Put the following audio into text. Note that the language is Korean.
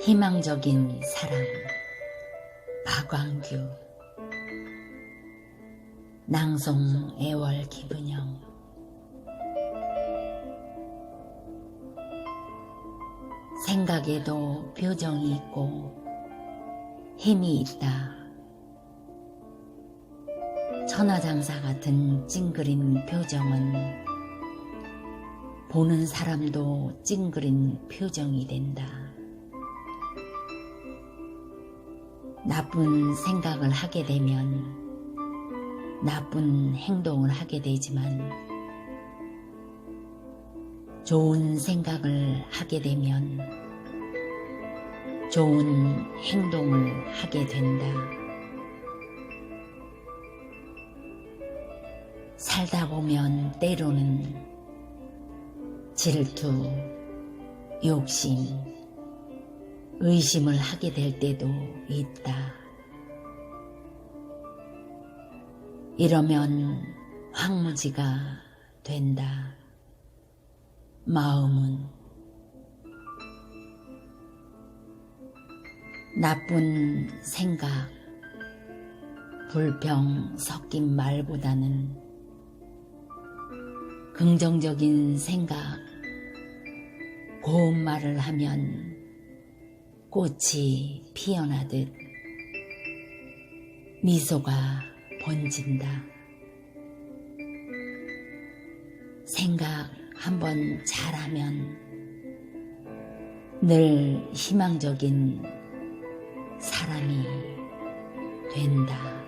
희망적인 사람 박광규 낭송 애월 기분형 생각에도 표정이 있고 힘이 있다. 천하장사 같은 찡그린 표정은 보는 사람도 찡그린 표정이 된다. 나쁜 생각을 하게 되면 나쁜 행동을 하게 되지만 좋은 생각을 하게 되면 좋은 행동을 하게 된다. 살다 보면 때로는 질투, 욕심, 의심을 하게 될 때도 있다. 이러면 황무지가 된다. 마음은 나쁜 생각, 불평 섞인 말보다는 긍정적인 생각, 고운 말을 하면 꽃이 피어나듯 미소가 번진다. 생각 한번 잘하면 늘 희망적인 사람이 된다.